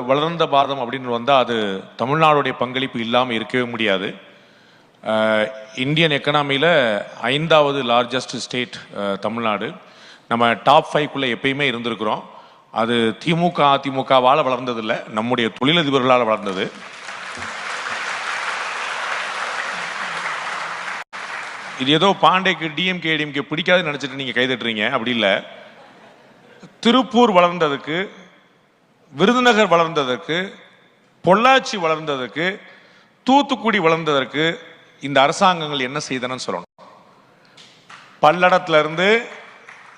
வளர்ந்த பாரதம் அப்படின்னு வந்தால் அது தமிழ்நாடுடைய பங்களிப்பு இல்லாமல் இருக்கவே முடியாது. இந்தியன் எக்கனாமியில் ஐந்தாவது லார்ஜஸ்ட் ஸ்டேட் தமிழ்நாடு. நம்ம டாப் ஃபைவ்க்குள்ளே எப்பயுமே இருந்திருக்கிறோம். அது திமுக அதிமுகவால் வளர்ந்ததில்லை. நம்முடைய தொழிலதிபர்களால் வளர்ந்தது. இது ஏதோ பாண்டேக்கு டிஎம்கே டிஎம்கே பிடிக்காதுன்னு நினச்சிட்டு நீங்கள் கைதட்டுறீங்க. அப்படி இல்லை. திருப்பூர் வளர்ந்ததுக்கு விருதுநகர் வளர்ந்ததற்கு பொள்ளாச்சி வளர்ந்ததற்கு தூத்துக்குடி வளர்ந்ததற்கு இந்த அரசாங்கங்கள் என்ன செய்தனன்னு சொல்லணும். பல்லடத்துல இருந்து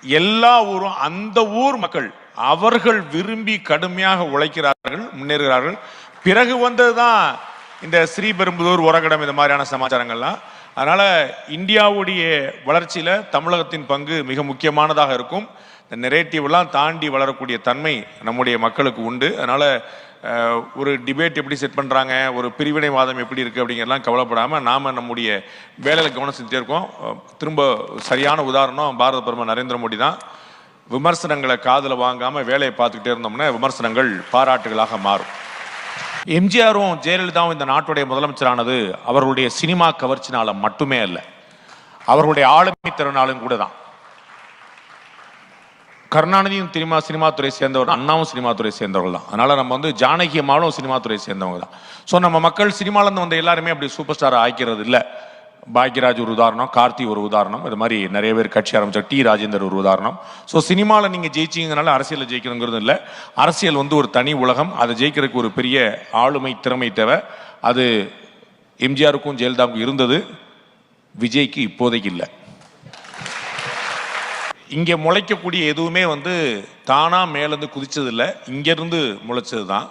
எல்லா ஊரும் அந்த ஊர் மக்கள் அவர்கள் விரும்பி கடுமையாக உழைக்கிறார்கள் முன்னேறுகிறார்கள். பிறகு வந்ததுதான் இந்த ஸ்ரீபெரும்புதூர் உரகடம் இந்த மாதிரியான சமாச்சாரங்கள்லாம். அதனால் இந்தியாவுடைய வளர்ச்சியில் தமிழகத்தின் பங்கு மிக முக்கியமானதாக இருக்கும். இந்த நெரேட்டிவ்லாம் தாண்டி வளரக்கூடிய தன்மை நம்முடைய மக்களுக்கு உண்டு. அதனால் ஒரு டிபேட் எப்படி செட் பண்ணுறாங்க ஒரு பிரிவினைவாதம் எப்படி இருக்குது அப்படிங்கிறலாம் கவலைப்படாமல் நாம் நம்முடைய வேலையில் கவனம் செஞ்சே இருக்கோம் திரும்ப சரியான உதாரணம் பாரத பிரதமர் நரேந்திர மோடி தான். விமர்சனங்களை காதில் வாங்காமல் வேலையை பார்த்துக்கிட்டே இருந்தோம்னா விமர்சனங்கள் பாராட்டுகளாக மாறும். எம்ஜிஆரும் ஜெயலலிதாவும் இந்த நாட்டுடைய முதலமைச்சரானது அவர்களுடைய சினிமா கவர்ச்சினால மட்டுமே அல்ல அவர்களுடைய ஆளுமை திறனாலும் கூட தான். கருணாநிதியும் சினிமா சினிமா துறை சேர்ந்தவர் அண்ணாவும் சினிமா துறை சேர்ந்தவர்கள் தான். அதனால நம்ம வந்து ஜானகி அம்மாவும் சினிமா துறை சேர்ந்தவங்க தான். ஸோ நம்ம மக்கள் சினிமாலேருந்து வந்த எல்லாருமே அப்படி சூப்பர் ஸ்டார் ஆக்கிறது இல்லை பாக்யராஜ் ஒரு உதாரணம் கார்த்தி ஒரு உதாரணம் இது மாதிரி நிறைய பேர் கட்சி ஆரம்பித்தார் டி ராஜேந்தர் ஒரு உதாரணம். ஸோ சினிமாவில் நீங்கள் ஜெயிச்சிங்கனால அரசியலில் ஜெயிக்கணுங்கிறது இல்லை. அரசியல் வந்து ஒரு தனி உலகம். அதை ஜெயிக்கிறதுக்கு ஒரு பெரிய ஆளுமை திறமை தேவை. அது எம்ஜிஆருக்கும் ஜெயலலிதாவுக்கும் இருந்தது. விஜய்க்கு இப்போதைக்கு இல்லை. இங்கே முளைக்கக்கூடிய எதுவுமே வந்து தானாக மேலேருந்து குதிச்சது இல்லை. இங்கேருந்து முளைச்சது தான்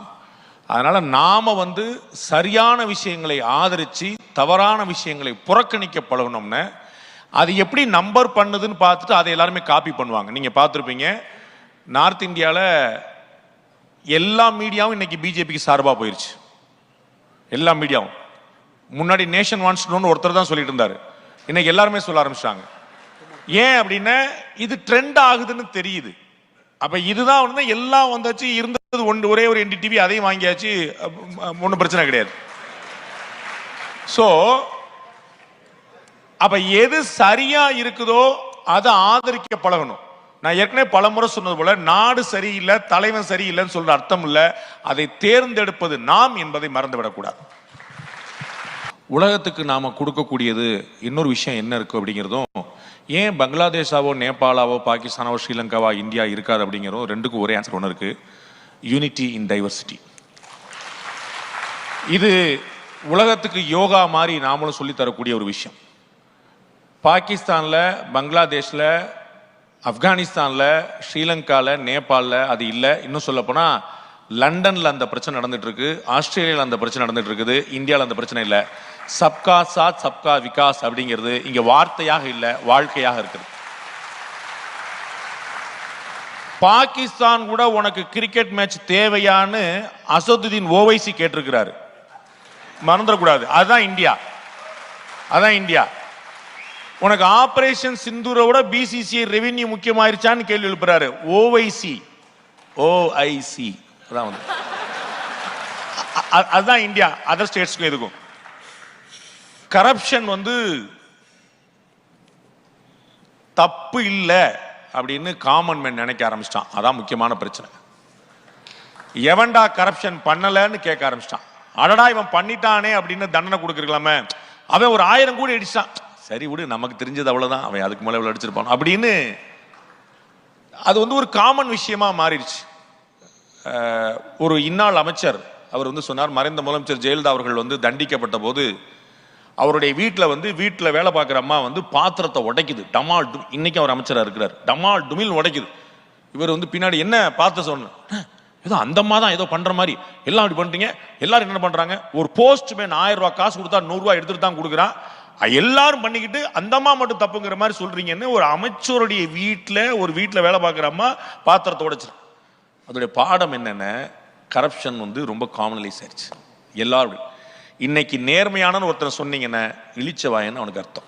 அதனால் நாம் வந்து சரியான விஷயங்களை ஆதரித்து தவறான விஷயங்களை புறக்கணிக்க பழகணும்னு அது எப்படி நம்பர் பண்ணுதுன்னு பார்த்துட்டு அதை எல்லாருமே காப்பி பண்ணுவாங்க. நீங்கள் பார்த்துருப்பீங்க நார்த் இந்தியாவில் எல்லா மீடியாவும் இன்னைக்கு பிஜேபிக்கு சார்பாக போயிடுச்சு எல்லா மீடியாவும் முன்னாடி நேஷன் வான்ஸ்னு ஒருத்தர் தான் சொல்லிட்டு இருந்தார். இன்னைக்கு எல்லாருமே சொல்ல ஆரம்பிச்சிட்டாங்க. ஏன் அப்படின்னா இது ட்ரெண்ட் ஆகுதுன்னு தெரியுது. அப்போ இதுதான் வந்து எல்லாம் வந்தாச்சு இருந்தது ஒன்று ஒரே ஒரு என்டி டிவி அதையும் வாங்கியாச்சு ஒன்றும் பிரச்சனை கிடையாது. ஸோ அப்ப எது சரியா இருக்குதோ அதை ஆதரிக்க பழகணும். நான் ஏற்கனவே பலமுறை சொன்னது போல நாடு சரியில்லை தலைவன் சரியில்லைன்னு சொல்ற அர்த்தம் இல்லை. அதை தேர்ந்தெடுப்பது நாம் என்பதை மறந்துவிடக்கூடாது. உலகத்துக்கு நாம கொடுக்கக்கூடியது இன்னொரு விஷயம் என்ன இருக்கு அப்படிங்கிறதும் ஏன் பங்களாதேஷாவோ நேபாளாவோ பாகிஸ்தானாவோ ஸ்ரீலங்காவோ இந்தியா இருக்காது அப்படிங்கிறதும் ரெண்டுக்கும் ஒரே ஆன்சர் ஒன்று இருக்கு. யூனிட்டி இன் டைவர்சிட்டி இது உலகத்துக்கு யோகா மாதிரி நாமளும் சொல்லி தரக்கூடிய ஒரு விஷயம். பாகிஸ்தானில் பங்களாதேஷில் ஆப்கானிஸ்தானில் ஸ்ரீலங்காவில் நேபாளில் அது இல்லை. இன்னும் சொல்லப்போனால் லண்டனில் அந்த பிரச்சனை நடந்துகிட்ருக்கு ஆஸ்திரேலியாவில் அந்த பிரச்சனை நடந்துகிட்ருக்குது இருக்குது இந்தியாவில் அந்த பிரச்சனை இல்லை. சப்கா சாத் சப்கா விகாஸ் அப்படிங்கிறது இங்கே வார்த்தையாக இல்லை வாழ்க்கையாக இருக்குது. பாகிஸ்தான் கூட உனக்கு கிரிக்கெட் மேட்ச் தேவையான்னு அசதுதீன் ஓவைசி கேட்டிருக்கிறாரு. மறந்துடக்கூடாது. அதுதான் இந்தியா. அதான் இந்தியா. உனக்கு ஆபரேஷன் சிந்தூரை விட பிசிசிஐ ரெவென்யூ முக்கியமாயிருச்சான்னு கேள்வி எழுப்புறாரு. ஓஐசி ஓஐசி அதான் வந்து. அதுதான் இந்தியா. அதர் ஸ்டேட்ஸ்க்கும் எதுக்கும். கரப்ஷன் வந்து தப்பு இல்லை அப்படின்னு காமன் மேன் நினைக்க ஆரம்பிச்சிட்டான். அதான் முக்கியமான பிரச்சனை. எவன்டா கரப்ஷன் பண்ணலன்னு கேட்க ஆரம்பிச்சிட்டான். அடடா இவன் பண்ணிட்டானே அப்படின்னு தண்டனை கொடுக்குறீங்களாமே. அவன் ஒரு ஆயிரம் கோடி அடிச்சான். சரி விடு நமக்கு தெரிஞ்சது அவ்வளோதான் அவன் அதுக்கு மேலே இவ்வளோ அடிச்சிருப்பான் அப்படின்னு அது வந்து ஒரு காமன் விஷயமா மாறிடுச்சு. ஒரு இன்னாள் அமைச்சர் அவர் வந்து சொன்னார் மறைந்த முதலமைச்சர் ஜெயலலிதா அவர்கள் வந்து தண்டிக்கப்பட்ட போது அவருடைய வீட்டில் வந்து வீட்டில் வேலை பார்க்குற அம்மா வந்து பாத்திரத்தை உடைக்குது. டமால் டு இன்னைக்கு அவர் அமைச்சராக இருக்கிறார். டமால் டுமில் உடைக்குது. இவர் வந்து பின்னாடி என்ன பார்த்து சொன்ன? ஏதோ அந்த தான் ஏதோ பண்ற மாதிரி. எல்லாம் அப்படி பண்றீங்க? எல்லாரும் என்ன பண்றாங்க? ஒரு போஸ்ட் மேன் ஆயிரம் ரூபாய் காசு கொடுத்தா நூறுரூவா எடுத்துட்டு தான் கொடுக்குறான். எல்லாரும் பண்ணிக்கிட்டு அந்த அம்மா மட்டும் தப்புங்கிற மாதிரி சொல்றீங்கன்னு ஒரு அமைச்சருடைய வீட்டில் ஒரு வீட்டில் வேலை பார்க்குற அம்மா பாத்திரத்தை உடைச்சிரு அதோடைய பாடம் என்னென்ன? கரப்ஷன் வந்து ரொம்ப காமனலைஸ் ஆயிடுச்சு எல்லாரும் இன்னைக்கு நேர்மையான ஒருத்தர் சொன்னீங்கன்னா இழிச்சவாயன்னு அவனுக்கு அர்த்தம்.